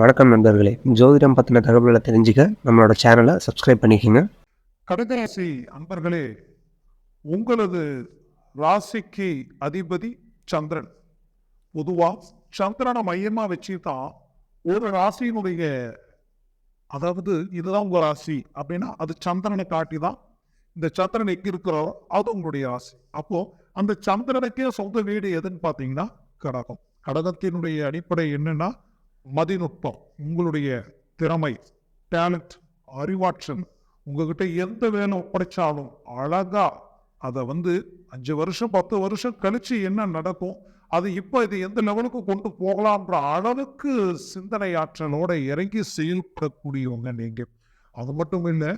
வணக்கம் நண்பர்களே. ஜோதிடம் பற்றின தகவல்களை தெரிஞ்சுக்க நம்மளோட சேனலை சப்ஸ்கிரைப் பண்ணிக்கோங்க. கடகராசி அன்பர்களே உங்களது ராசிக்கு அதிபதி சந்திரன். பொதுவாக சந்திரனை மையமாக வச்சு தான் ஒரு ராசியினுடைய அதாவது இதுதான் உங்கள் ராசி அப்படின்னா அது சந்திரனை காட்டி தான் இந்த சந்திரன் எங்கே இருக்கிறாரோ அது உங்களுடைய ராசி. அப்போது அந்த சந்திரனுக்கே சொந்த வீடு எதுன்னு பார்த்தீங்கன்னா கடகம். கடகத்தினுடைய அடிப்படை என்னென்னா மதிநுட்பம் உங்களுடைய திறமை டேலண்ட் அறிவாற்றல் உங்ககிட்ட எந்த வேலை ஒப்படைச்சாலும் அழகா அதை வந்து அஞ்சு வருஷம் பத்து வருஷம் கழிச்சு என்ன நடக்கும் அது இப்போ இது எந்த லெவலுக்கு கொண்டு போகலாம்ன்ற அளவுக்கு சிந்தனை ஆற்றலோட இறங்கி செயல்படக்கூடியவங்க நீங்க. அது மட்டும் இல்லை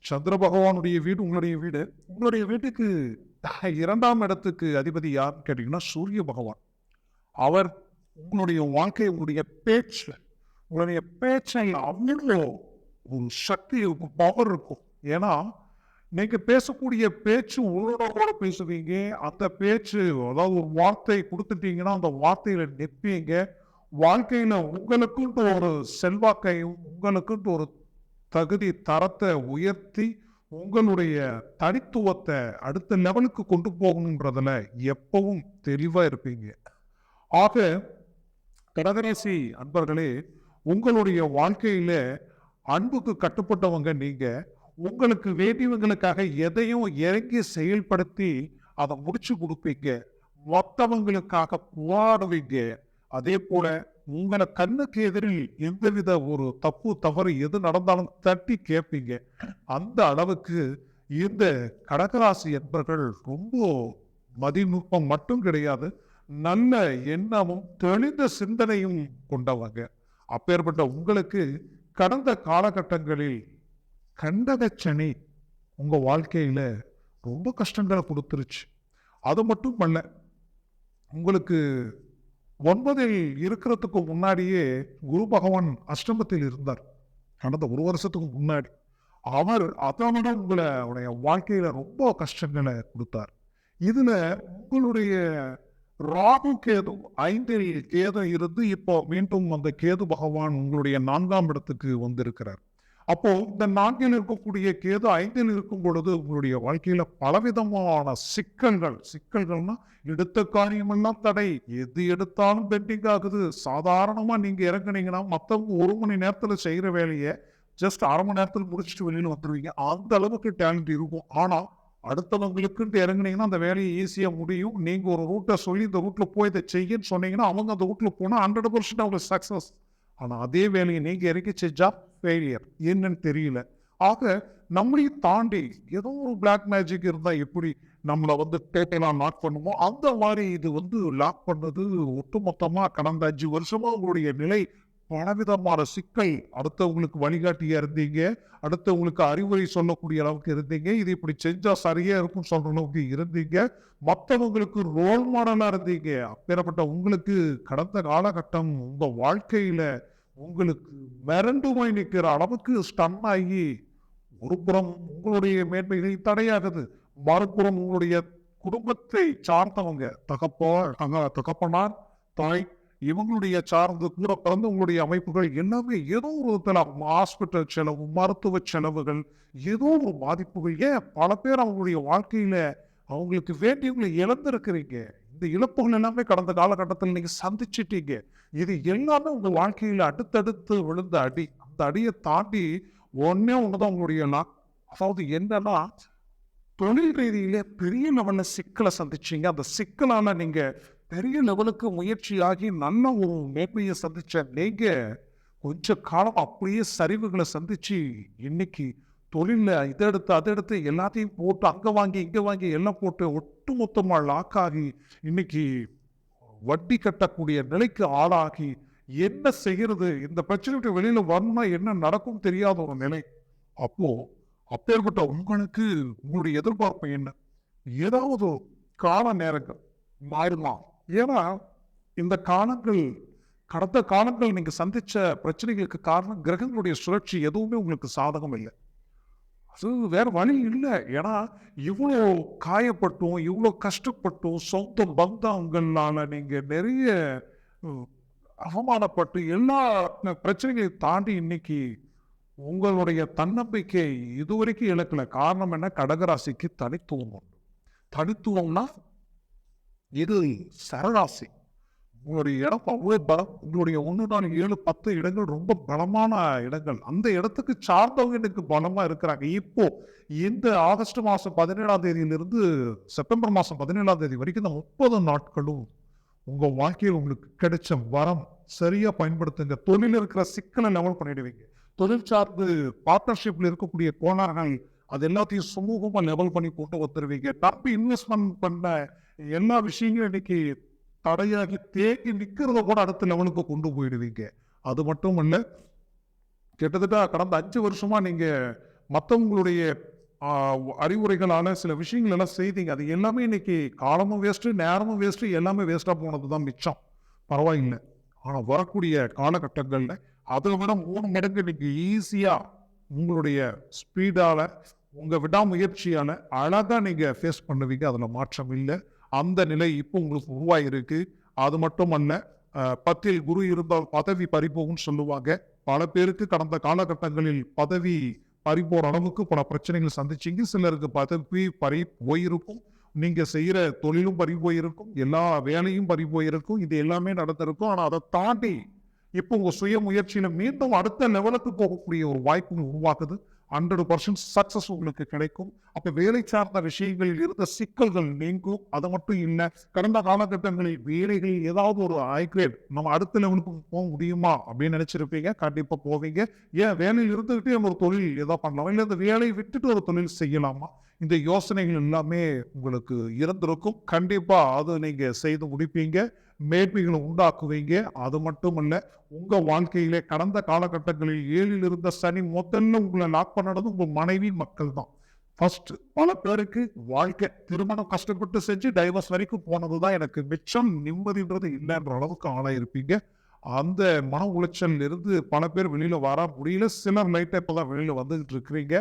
சந்திர பகவானுடைய வீடு உங்களுடைய வீடு உங்களுடைய வீட்டுக்கு இரண்டாம் இடத்துக்கு அதிபதி யாருன்னு கேட்டீங்கன்னா சூரிய பகவான். அவர் உங்களுடைய வாழ்க்கை உங்களுடைய பேச்சு உங்களுடைய பேச்சை அவ்வளோ ஒரு சக்தி இருக்கும் பவர் இருக்கும். ஏன்னா நீங்க பேசக்கூடிய பேச்சு உள்ளுணர்வோட பேசுவீங்க. அந்த பேச்சு அதாவது ஒரு வார்த்தை கொடுத்துட்டீங்கன்னா அந்த வார்த்தையில நிற்பீங்க. வாழ்க்கையில உங்களுக்குன்ட்டு ஒரு செல்வாக்கையும் உங்களுக்குன்ட்டு ஒரு தகுதி தரத்தை உயர்த்தி உங்களுடைய தனித்துவத்தை அடுத்த லெவலுக்கு கொண்டு போகணுன்றதுல எப்பவும் தெளிவாக இருப்பீங்க. ஆக கடகராசி அன்பர்களே உங்களுடைய வாழ்க்கையில அன்புக்கு கட்டுப்பட்டவங்க நீங்க. உங்களுக்கு வேண்டியவங்களுக்காக எதையும் இறங்கி செயல்படுத்தி அதை முடிச்சு கொடுப்பீங்க. மற்றவங்களுக்காக போராடுவீங்க அதே போல உங்களை கண்ணுக்கு எதிரில் எந்தவித ஒரு தப்பு தவறு எது நடந்தாலும் தட்டி கேட்பீங்க. அந்த அளவுக்கு இந்த கடகராசி என்பர்கள் ரொம்ப மதிநுட்பம் மட்டும் கிடையாது. நல்ல எண்ணமும் தெளிந்த சிந்தனையும் கொண்டவங்க. அப்பேற்பட்ட உங்களுக்கு கடந்த காலகட்டங்களில் கண்டகச்சனி உங்க வாழ்க்கையில ரொம்ப கஷ்டங்களை கொடுத்துருச்சு. அது மட்டும் அல்ல உங்களுக்கு ஒன்பதில் இருக்கிறதுக்கு முன்னாடியே குரு பகவான் அஷ்டமத்தில் இருந்தார். கடந்த ஒரு வருஷத்துக்கு முன்னாடி. அவர் அதனோட உங்களுடைய வாழ்க்கையில ரொம்ப கஷ்டங்களை கொடுத்தார். இதுல உங்களுடைய ராகு கேது ஐந்தில் கேது இருந்து இப்போ மீண்டும் அந்த கேது பகவான் உங்களுடைய நான்காம் இடத்துக்கு வந்திருக்கிறார். அப்போ இந்த நான்கில் இருக்கக்கூடிய கேது ஐந்தில் இருக்கும் பொழுது உங்களுடைய வாழ்க்கையில பலவிதமான சிக்கல்கள் சிக்கல்கள்னா எடுத்த காரியமெல்லாம் தடை. எது எடுத்தாலும் பெண்டிங் ஆகுது. சாதாரணமா நீங்க இறங்குனீங்கன்னா மத்தவங்க ஒரு மணி நேரத்துல செய்யற வேலையை ஜஸ்ட் அரை மணி நேரத்தில் முடிச்சுட்டு வெளியில் வந்துருவீங்க. அந்த அளவுக்கு டேலண்ட் இருக்கும். ஆனால் அடுத்தவங்களுக்குன்ட்டு இறங்குனீங்கன்னா அந்த வேலையை ஈஸியாக முடியும். நீங்கள் ஒரு ரூட்டை சொல்லி இந்த ரூட்டில் போய் இதை செய்யன்னு சொன்னீங்கன்னா அவங்க அந்த ரூட்டில் போனால் ஹண்ட்ரட் பர்சன்ட் அவங்க சக்ஸஸ் ஆனால் அதே வேலையை நீங்கள் இறக்கி செஞ்சால் ஃபெயிலியர் என்னன்னு தெரியல. ஆக நம்மளையும் தாண்டி ஏதோ ஒரு பிளாக் மேஜிக் இருந்தால் எப்படி நம்மளை வந்து டேட்டெல்லாம் லாக் பண்ணுமோ? அந்த மாதிரி இது வந்து லாக் பண்ணது ஒட்டுமொத்தமாக கடந்த அஞ்சு வருஷமாக உங்களுடைய நிலை பலவிதமான சிக்கல் அடுத்தவங்களுக்கு வழிகாட்டியா இருந்தீங்க அடுத்தவங்களுக்கு அறிவுரை சொல்லக்கூடிய அளவுக்கு இருந்தீங்க இது இப்படி செஞ்சா சரியா இருக்கும் சொல்ற அளவுக்கு இருந்தீங்க மற்றவங்களுக்கு ரோல் மாடலா இருந்தீங்க. அப்பேற்பட்ட உங்களுக்கு கடந்த காலகட்டம் உங்க வாழ்க்கையில உங்களுக்கு மிரண்டு போய் நிற்கிற அளவுக்கு ஸ்டன் ஆகி ஒரு புறம் உங்களுடைய மேன்மைகளை தடையாகுது மறுபுறம் உங்களுடைய குடும்பத்தை சார்ந்தவங்க தகப்போ தகப்பனார் தாய் இவங்களுடைய சார்ந்து கூட பிறந்த உங்களுடைய அமைப்புகள் எல்லாமே ஏதோ ஒரு விதத்தில் ஹாஸ்பிட்டல் செலவு மருத்துவ செலவுகள் ஏதோ ஒரு பாதிப்புகள். ஏன்? பல பேர் அவங்களுடைய வாழ்க்கையில அவங்களுக்கு வேண்டியவங்களை இழந்திருக்கிறீங்க. இந்த இழப்புகள் எல்லாமே கடந்த காலகட்டத்தில் நீங்க சந்திச்சிட்டீங்க. இது எல்லாமே உங்க வாழ்க்கையில அடுத்தடுத்து விழுந்த அடி. அந்த அடியை தாண்டி ஒன்னே ஒண்ணுதான் உங்களுடைய அதாவது என்னன்னா தொழில் ரீதியிலே பெரிய லெவல்ல சிக்கலை சந்திச்சீங்க. அந்த சிக்கலான நீங்க பெரிய லெவலுக்கு முயற்சியாகி நல்ல ஒரு மேன்மையை சந்திச்ச நீங்கள் கொஞ்ச காலம் அப்படியே சரிவுகளை சந்திச்சு இன்னைக்கு தொழிலில் இதை எடுத்து அதை எடுத்து எல்லாத்தையும் போட்டு அங்கே வாங்கி இங்கே வாங்கி எல்லாம் போட்டு ஒட்டுமொத்தமா லாக் ஆகி இன்னைக்கு வட்டி கட்டக்கூடிய நிலைக்கு ஆளாகி என்ன செய்கிறது இந்த பிரச்சனை வெளியில் வரணும்னா என்ன நடக்கும் தெரியாத ஒரு நிலை. அப்போ அப்பேற்பட்ட உங்களுக்கு உங்களுடைய எதிர்பார்ப்பு என்ன? ஏதாவது கால நேரங்கள் மாறுமா ஏன்னா இந்த காலங்கள் கடந்த காலங்கள் நீங்கள் சந்திச்ச பிரச்சனைகளுக்கு காரணம் கிரகங்களுடைய சுழற்சி எதுவுமே உங்களுக்கு சாதகம் இல்லை. அது வேற வழி இல்லை. ஏன்னா இவ்வளோ காயப்பட்டும் இவ்வளோ கஷ்டப்பட்டும் சொந்த பந்தங்களால நீங்கள் நிறைய அவமானப்பட்டு எல்லா பிரச்சனைகளையும் தாண்டி இன்னைக்கு உங்களுடைய தன்னம்பிக்கை இதுவரைக்கும் இழக்கல. காரணம் என்ன? கடகராசிக்கு தனித்துவம் உண்டு. தனித்துவம்னா இது சரராசி. உங்களுடைய இடம் அவ்வளோ பலம் உங்களுடைய ஒன்று நாலு ஏழு பத்து இடங்கள் ரொம்ப பலமான இடங்கள். அந்த இடத்துக்கு சார்ந்தவங்க எனக்கு பலமாக இருக்கிறாங்க. இப்போ இந்த ஆகஸ்ட் மாதம் பதினேழாம் தேதியிலிருந்து செப்டம்பர் மாதம் பதினேழாம் தேதி வரைக்கும் இந்த முப்பது நாட்களும் உங்கள் வாழ்க்கையில் உங்களுக்கு கிடைச்ச வரம் சரியாக பயன்படுத்துங்க. தொழில் இருக்கிற சிக்கலை லெவல் பண்ணிடுவீங்க. தொழில் சார்ந்து பார்ட்னர்ஷிப்பில் இருக்கக்கூடிய கோணர்கள் அது எல்லாத்தையும் சுமூகமா லெவல் பண்ணி கொண்டு வந்துருவீங்க. நம்பி இன்வெஸ்ட்மெண்ட் பண்ண எல்லா விஷயங்களும் இன்னைக்கு தடையாகி தேங்கி நிற்கிறத கூட அடுத்த லெவலுக்கு கொண்டு போயிடுவீங்க. அது மட்டும் இல்ல கிட்டத்தட்ட கடந்த அஞ்சு வருஷமா நீங்க மற்றவங்களுடைய அறிவுரைகளான சில விஷயங்கள் எல்லாம் செய்தீங்க. அது எல்லாமே இன்னைக்கு காலமும் வேஸ்ட்டு நேரமும் வேஸ்ட்டு எல்லாமே வேஸ்ட்டாக போனது தான் மிச்சம். பரவாயில்லை. ஆனால் வரக்கூடிய காலகட்டங்களில் அதை விட மூணு மடங்கு இன்னைக்கு ஈஸியாக உங்களுடைய ஸ்பீடால் உங்கள் விடாமுயற்சியால் அழகாக நீங்கள் ஃபேஸ் பண்ணுவீங்க. அதில் மாற்றம் இல்லை. அந்த நிலை இப்போ உங்களுக்கு உருவாகிருக்கு அது மட்டும் அல்ல பத்தில் குரு இருந்தால் பதவி பறிபோகும்னு சொல்லுவாங்க. பல பேருக்கு கடந்த காலகட்டங்களில் பதவி பறி அளவுக்கு பல பிரச்சனைகள் சந்திச்சிங்க. சிலருக்கு பதவி பறி போயிருக்கும். நீங்கள் செய்கிற தொழிலும் பறி போயிருக்கும். எல்லா வேலையும் பறி போயிருக்கும். இது எல்லாமே நடந்திருக்கும். ஆனால் அதை தாண்டி இப்போ உங்கள் சுய முயற்சியில் மீண்டும் அடுத்த லெவலுக்கு போகக்கூடிய ஒரு வாய்ப்பு உருவாக்குது ஹண்ட்ரட் பர்சன்ட் சக்ஸஸ் உங்களுக்கு கிடைக்கும். அப்போ வேலை சார்ந்த விஷயங்களில் இருந்த சிக்கல்கள் நீங்கும். அது மட்டும் இல்லை கடந்த காலகட்டங்களில் வேலைகளில் ஏதாவது ஒரு ஹைக்ரேட் நம்ம அடுத்த லெவலுக்கு போக முடியுமா அப்படின்னு நினைச்சிருப்பீங்க. கண்டிப்பாக போவீங்க. ஏன் வேலையில் இருந்துக்கிட்டே நம்ம ஒரு தொழில் ஏதோ பண்ணலாமா? இல்லை இந்த வேலையை விட்டுட்டு ஒரு தொழில் செய்யலாமா? இந்த யோசனைகள் எல்லாமே உங்களுக்கு இருந்திருக்கும். கண்டிப்பாக அதை நீங்கள் செய்து முடிப்பீங்க. மேன்மைகளை உண்டாக்குவீங்க. அது மட்டுமல்ல உங்கள் வாழ்க்கையிலே கடந்த காலகட்டங்களில் ஏழில் இருந்த சனி முதல்ல உங்களை லாக் பண்ணது உங்கள் மனைவி மக்கள் தான் ஃபர்ஸ்ட் பல பேருக்கு வாழ்க்கை திருமணம் கஷ்டப்பட்டு செஞ்சு டைவர்ஸ் வரைக்கும் போனது தான் எனக்கு மிச்சம் நிம்மதின்றது இல்லைன்ற அளவுக்கு ஆளாக இருப்பீங்க. அந்த மன உளைச்சல் இருந்து பல பேர் வெளியில் வர முடியல. சிலர் லைட்டாக இப்போ தான் வெளியில் வந்துகிட்டு இருக்கிறீங்க.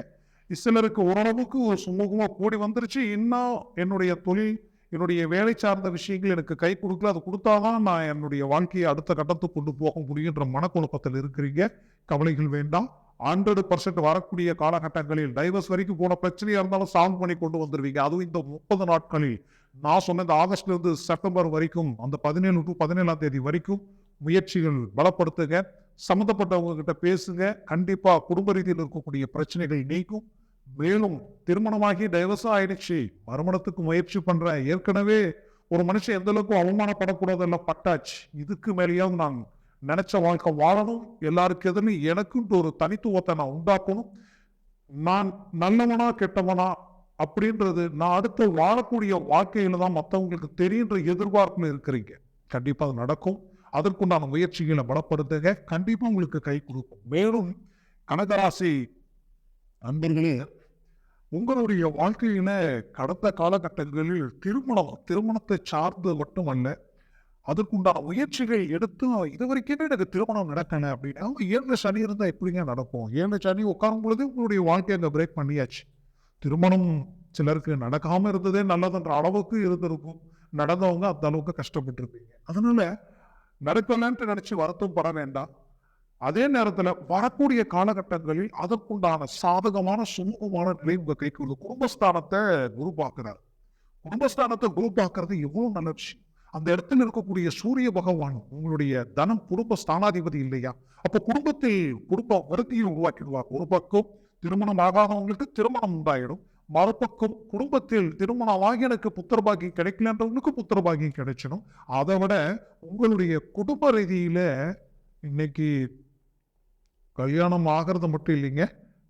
சிலருக்கு ஓரளவுக்கு ஒரு சுமூகமாக கூடி வந்துருச்சு. இன்னும் என்னுடைய தொழில் என்னுடைய வேலை சார்ந்த விஷயங்கள் எனக்கு கை கொடுக்கல. அது கொடுத்தாதான் நான் என்னுடைய வாழ்க்கையை அடுத்த கட்டத்துக்கு கொண்டு போக முடியுன்ற மனக்குழப்பத்தில் இருக்கிறீங்க. கவலைகள் வேண்டாம். ஹண்ட்ரட் பர்சன்ட் வரக்கூடிய காலகட்டங்களில் டைவர்ஸ் வரைக்கும் போன பிரச்சனையாக இருந்தாலும் சால்வ் பண்ணி கொண்டு வந்துருவீங்க. அதுவும் இந்த முப்பது நாட்களில். நான் சொன்ன இந்த ஆகஸ்ட்லேருந்து செப்டம்பர் வரைக்கும் அந்த பதினேழு டு பதினேழாம் தேதி வரைக்கும் முயற்சிகள் பலப்படுத்துங்க. சம்மந்தப்பட்டவங்க கிட்ட பேசுங்க. கண்டிப்பாக குடும்ப ரீதியில் இருக்கக்கூடிய பிரச்சனைகள் நீக்கும் மேலும் திருமணமாகி டைவர்ஸ் ஆயிடுச்சு. மறுமணத்துக்கு முயற்சி பண்றேன் ஏற்கனவே ஒரு மனுஷன் எந்த அளவுக்கு அவமானப்படக்கூடாது எல்லாம் பட்டாச்சு. இதுக்கு மேலேயாவது நான் நினைச்ச வாழ்க்கை வாழணும். எல்லாருக்கு எதிரும் எனக்குன்ட்டு ஒரு தனித்துவத்தை நான் உண்டாக்கணும். நான் நல்லவனா கெட்டவனா அப்படின்றது நான் அடுத்து வாழக்கூடிய வாழ்க்கையில தான் மற்றவங்களுக்கு தெரியுன்ற எதிர்பார்ப்புல இருக்கிறீங்க. கண்டிப்பா அது நடக்கும். அதற்குண்டான முயற்சிகளை பலப்படுத்துங்க. கண்டிப்பா உங்களுக்கு கை கொடுக்கும். மேலும் கனகராசி அன்பர்களே உங்களுடைய வாழ்க்கையில கடந்த காலகட்டங்களில் திருமணம் திருமணத்தை சார்ந்து மட்டுமல்ல அதற்குண்டான முயற்சிகள் எடுத்து இது வரைக்குமே எனக்கு திருமணம் நடக்கல அப்படின்னா ஏழு சனி இருந்தால் எப்படிங்க நடக்கும்? ஏழு சனி உட்காரும் பொழுது உங்களுடைய வாழ்க்கையை அங்கே பிரேக் பண்ணியாச்சு. திருமணம் சிலருக்கு நடக்காமல் இருந்ததே நல்லதுன்ற அளவுக்கு இருந்திருக்கும். நடந்தவங்க அந்த அளவுக்கு கஷ்டப்பட்டுருப்பீங்க. அதனால நடக்கலன்ட்டு நினச்சி வருத்தம் பட வேண்டாம். அதே நேரத்தில் வரக்கூடிய காலகட்டங்களில் அதற்குண்டான சாதகமான சுமூகமான நிலை உங்க கைக்கு உள்ள குடும்பஸ்தானத்தை குரு குடும்பஸ்தானத்தை குரு எவ்வளவு நல்ல விஷயம். அந்த இடத்துல இருக்கக்கூடிய சூரிய பகவான் உங்களுடைய தனம் குடும்ப ஸ்தானாதிபதி இல்லையா? அப்ப குடும்பத்தில் குடும்ப வருத்தியை உருவாக்கிடுவார். ஒரு பக்கம் திருமணம் ஆகாதவங்களுக்கு திருமணம் உண்டாயிடும். மறுபக்கம் குடும்பத்தில் திருமணமாகி எனக்கு புத்திர பாக்கியம் கிடைக்கலன்றவங்களுக்கு புத்திர பாக்கியம் கிடைச்சிடும். அதை விட உங்களுடைய குடும்ப ரீதியில இன்னைக்கு கல்யாணம் ஆகிறது மட்டும் இல்லைங்க.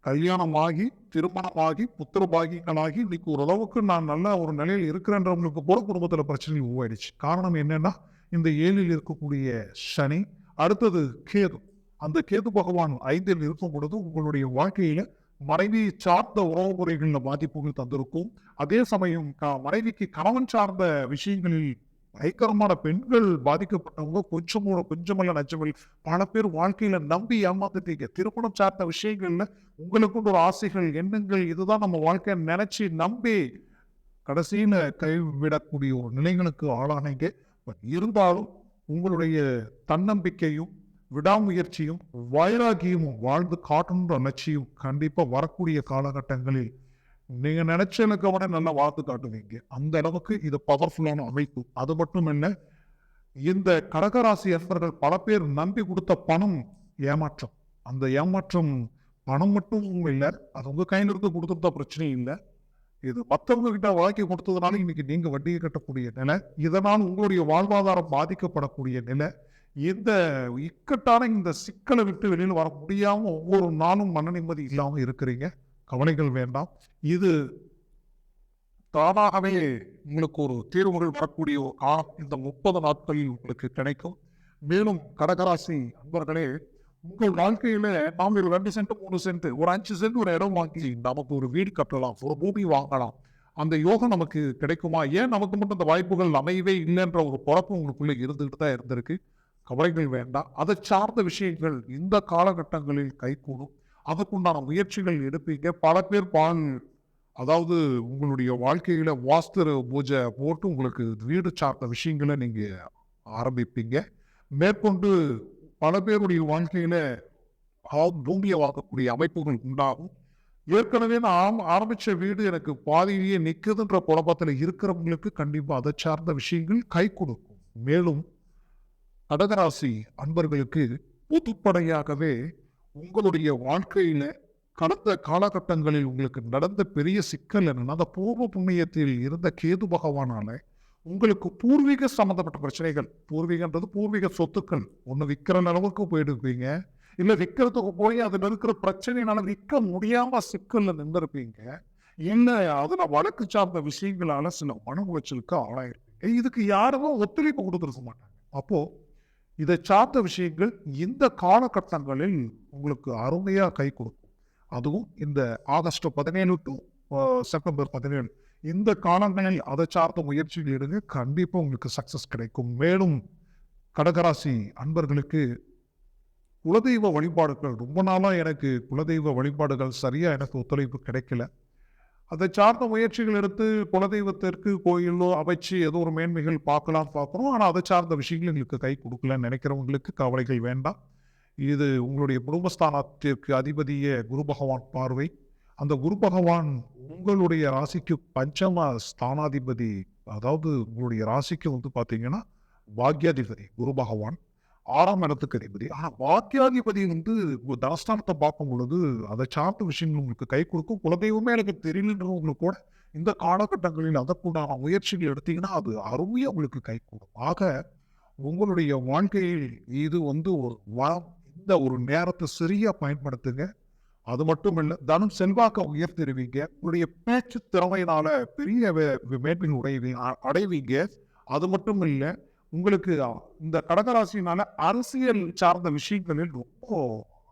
கல்யாணம் ஆகி திருமணமாகி புத்திர பாகியங்களாகி இன்னைக்கு ஓரளவுக்கு நான் நல்ல ஒரு நிலையில் இருக்கிறேன்றவங்களுக்கு கூட குடும்பத்தில் பிரச்சனை உருவாயிடுச்சு. காரணம் என்னன்னா இந்த ஏழில் இருக்கக்கூடிய சனி அடுத்தது கேது. அந்த கேது பகவான் ஐந்தில் இருக்கும் பொழுது உங்களுடைய வாழ்க்கையில மனைவி சார்ந்த உறவு முறைகளில் பாதிப்புகள் தந்திருக்கும். அதே சமயம் மனைவிக்கு கணவன் சார்ந்த விஷயங்களில் பயங்கரமான பெண்கள் பாதிக்கப்பட்டவங்க கொஞ்சம் கொஞ்சமல்ல நச்சமில் பல பேர் வாழ்க்கையில நம்பி ஏமாந்துட்டீங்க. திருமணம் சார்ந்த விஷயங்கள்ல உங்களுக்கும் ஒரு ஆசைகள் எண்ணங்கள் இதுதான் நம்ம வாழ்க்கையை நினைச்சு நம்பி கடைசியில கைவிடக்கூடிய ஒரு நிலைகளுக்கு ஆளானீங்க. பட் இருந்தாலும் உங்களுடைய தன்னம்பிக்கையும் விடாமுயற்சியும் வைராகியமும் வாழ்ந்து காட்டணுன்ற லட்சியம் கண்டிப்பா வரக்கூடிய காலகட்டங்களில் நீங்க நினைச்சதுக்கு விட நல்லா வாழ்த்து காட்டுவீங்க. அந்த அளவுக்கு இது பவர்ஃபுல்லான அமைப்பு. அது மட்டும் என்ன இந்த கடகராசி அன்பர்கள் பல பேர் நம்பி கொடுத்த பணம் ஏமாற்றம். அந்த ஏமாற்றம் பணம் மட்டும் இல்லை அது உங்க கையில இருந்து கொடுத்துருந்த பிரச்சனையும் இல்லை. இது மற்றவங்க கிட்ட வாழ்க்கை கொடுத்ததுனால இன்னைக்கு நீங்க வட்டியை கட்டக்கூடிய நிலை இதனால் உங்களுடைய வாழ்வாதாரம் பாதிக்கப்படக்கூடிய நிலை. இந்த இக்கட்டான இந்த சிக்கலை விட்டு வெளியில் வர முடியாம ஒவ்வொரு நாளும் மன நிம்மதி இல்லாமல் இருக்கிறீங்க. கவலைகள் வேண்டாம். இது தானாகவே உங்களுக்கு ஒரு தீர்வுகள் வரக்கூடிய ஒரு காலம். இந்த முப்பது நாட்களில் உங்களுக்கு கிடைக்கும். மேலும் கடகராசி அன்பர்களே உங்கள் வாழ்க்கையில நாம் ஒரு ரெண்டு சென்ட் மூணு சென்ட் ஒரு அஞ்சு சென்ட் ஒரு இடம் வாங்கி நமக்கு ஒரு வீடு கட்டலாம் ஒரு பூமி வாங்கலாம். அந்த யோகம் நமக்கு கிடைக்குமா? ஏன் நமக்கு மட்டும் அந்த வாய்ப்புகள் அமையவே இல்லைன்ற ஒரு பொறப்பு உங்களுக்குள்ளே இருந்துகிட்டு தான் இருந்திருக்கு. கவலைகள் வேண்டாம். அதை சார்ந்த விஷயங்கள் இந்த காலகட்டங்களில் கைகூடும். அதற்குண்டான முயற்சிகள் எடுப்பீங்க. பல பேர் பால் அதாவது உங்களுடைய வாழ்க்கையில் வாஸ்து பூஜை போட்டு உங்களுக்கு வீடு சார்ந்த விஷயங்களை நீங்கள் ஆரம்பிப்பீங்க. மேற்கொண்டு பல பேருடைய வாழ்க்கையில் அதாவது பூமியை வாங்கக்கூடிய அமைப்புகள் உண்டாகும். ஏற்கனவே நான் ஆம்- வீடு எனக்கு பாதியிலேயே நிற்குதுன்ற குழப்பத்தில் இருக்கிறவங்களுக்கு கண்டிப்பாக அதை சார்ந்த விஷயங்கள் கை கொடுக்கும். மேலும் கடகராசி அன்பர்களுக்கு புதுப்படையாகவே உங்களுடைய வாழ்க்கையில கடந்த காலகட்டங்களில் உங்களுக்கு நடந்த பெரிய சிக்கல் என்னன்னா அந்த பூர்வ புண்ணியத்தில் இருந்த கேது பகவானால உங்களுக்கு பூர்வீக சம்பந்தப்பட்ட பிரச்சனைகள் பூர்வீகன்றது பூர்வீக சொத்துக்கள் ஒன்று விற்கிற அளவுக்கு போயிடுவீங்க இல்லை விற்கிறதுக்கு போய் அதில் இருக்கிற பிரச்சனைனால விற்க முடியாமல் சிக்கலில் நின்றுருப்பீங்க. என்ன அதில் வழக்கு சார்ந்த விஷயங்களால சில மன உளைச்சலுக்கு ஆளாயிருப்பீங்க. இதுக்கு யாருமே ஒத்துழைப்பு கொடுத்துருக்க மாட்டாங்க. அப்போது இதை சார்ந்த விஷயங்கள் இந்த காலகட்டங்களில் உங்களுக்கு அருமையாக கை கொடுக்கும். அதுவும் இந்த ஆகஸ்ட் பதினேழு டு செப்டம்பர் பதினேழு. இந்த காலங்களில் அதை சார்ந்த முயற்சிகள் எடுங்க கண்டிப்பாக உங்களுக்கு சக்ஸஸ் கிடைக்கும். மேலும் கடகராசி அன்பர்களுக்கு குலதெய்வ வழிபாடுகள் ரொம்ப நாளாக எனக்கு குலதெய்வ வழிபாடுகள் சரியாக எனக்கு ஒத்துழைப்பு கிடைக்கல. அதை சார்ந்த முயற்சிகள் எடுத்து குலதெய்வத்திற்கு கோயிலோ அமைச்சு ஏதோ ஒரு மேன்மைகள் பார்க்கலாம் பார்க்குறோம் ஆனால் அதை சார்ந்த விஷயங்கள் எங்களுக்கு கை கொடுக்கலன்னு நினைக்கிறவங்களுக்கு கவலைகள் வேண்டாம். இது உங்களுடைய குடும்பஸ்தானத்திற்கு அதிபதிய குரு பகவான் பார்வை. அந்த குரு பகவான் உங்களுடைய ராசிக்கு பஞ்சம ஸ்தானாதிபதி அதாவது உங்களுடைய ராசிக்கு வந்து பார்த்தீங்கன்னா பாக்யாதிபதி குரு பகவான். ஆறாம் இடத்துக்கு அதிபதி. ஆனால் வாக்கியாதிபதி வந்து தனஸ்தானத்தை பார்க்கும் பொழுது அதை சார்ந்த விஷயங்கள் உங்களுக்கு கை கொடுக்கும். குலதெய்வமே எனக்கு தெரியலன்றவங்களுக்கு கூட இந்த காலகட்டங்களில் அதற்குண்டான முயற்சிகள் எடுத்தீங்கன்னா அது அருமையாக உங்களுக்கு கை கொடுக்கும். ஆக உங்களுடைய வாழ்க்கையில் இது வந்து ஒரு வளம் இந்த ஒரு நேரத்தை சரியாக பயன்படுத்துங்க. அது மட்டும் இல்லை தனம் செல்வாக்க உயர்த்திடுவீங்க. உங்களுடைய பேச்சு திறமையினால பெரிய வே- மேன்மை உடைவி அடைவீங்க. அது மட்டும் இல்லை உங்களுக்கு இந்த கடகராசினால அரசியல் சார்ந்த விஷயங்களில் ரொம்ப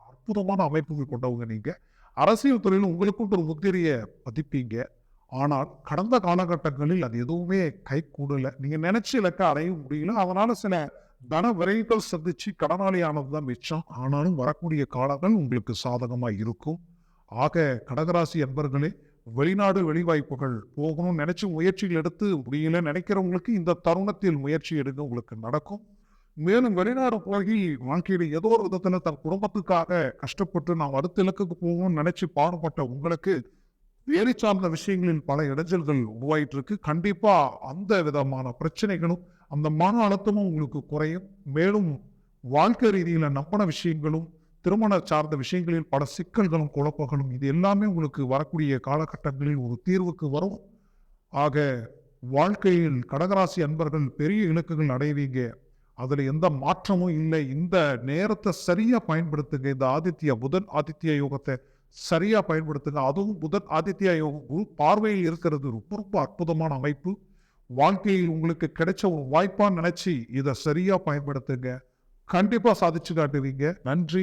அற்புதமான அமைப்புகள் கொண்டவங்க நீங்க. அரசியல் துறையில் உங்களுக்கும் ஒரு முத்திரையை பதிப்பீங்க. ஆனால் கடந்த காலகட்டங்களில் அது எதுவுமே கை கூடல. நீங்க நினைச்ச இலக்க அடைய முடியல. அதனால சில தன விரைவுகள் சந்திச்சு கடனாளியானது தான் மிச்சம். ஆனாலும் வரக்கூடிய காலங்கள் உங்களுக்கு சாதகமா இருக்கும். ஆக கடகராசி அன்பர்களே வெளிநாடு வெளிவாய்ப்புகள் போகணும்னு நினைச்சு முயற்சிகள் எடுத்து முடியல நினைக்கிறவங்களுக்கு இந்த தருணத்தில் முயற்சி எடுங்க உங்களுக்கு நடக்கும். மேலும் வெளிநாடு போய் வாழ்க்கையில ஏதோ ஒரு விதத்துல தன் குடும்பத்துக்காக கஷ்டப்பட்டு நான் அடுத்த இலக்குக்கு போகணும்னு நினைச்சு பாடுபட்ட உங்களுக்கு வேலை சார்ந்த விஷயங்களில் பல இடைஞ்சல்கள் உருவாயிட்டு இருக்கு கண்டிப்பா அந்த விதமான பிரச்சனைகளும் அந்த மன அழுத்தமும் உங்களுக்கு குறையும். மேலும் வாழ்க்கை ரீதியில நம்பின விஷயங்களும் திருமண சார்ந்த விஷயங்களில் பல சிக்கல்களும் குழப்பங்களும் இது எல்லாமே உங்களுக்கு வரக்கூடிய காலகட்டங்களில் ஒரு தீர்வுக்கு வரும். ஆக வாழ்க்கையில் கடகராசி அன்பர்கள் பெரிய இலக்குகள் அடைவீங்க. அதில் எந்த மாற்றமும் இல்லை. இந்த நேரத்தை சரியாக பயன்படுத்துங்க. இந்த ஆதித்ய புதன் ஆதித்ய யோகத்தை சரியா பயன்படுத்துங்க. அதுவும் புதன் ஆதித்ய யோகம் குரு பார்வையில் இருக்கிறது ரொம்ப ரொம்ப அற்புதமான அமைப்பு. வாழ்க்கையில் உங்களுக்கு கிடைச்ச ஒரு வாய்ப்பாக நினச்சி இதை சரியாக பயன்படுத்துங்க. கண்டிப்பாக சாதிச்சு காட்டுவீங்க. நன்றி.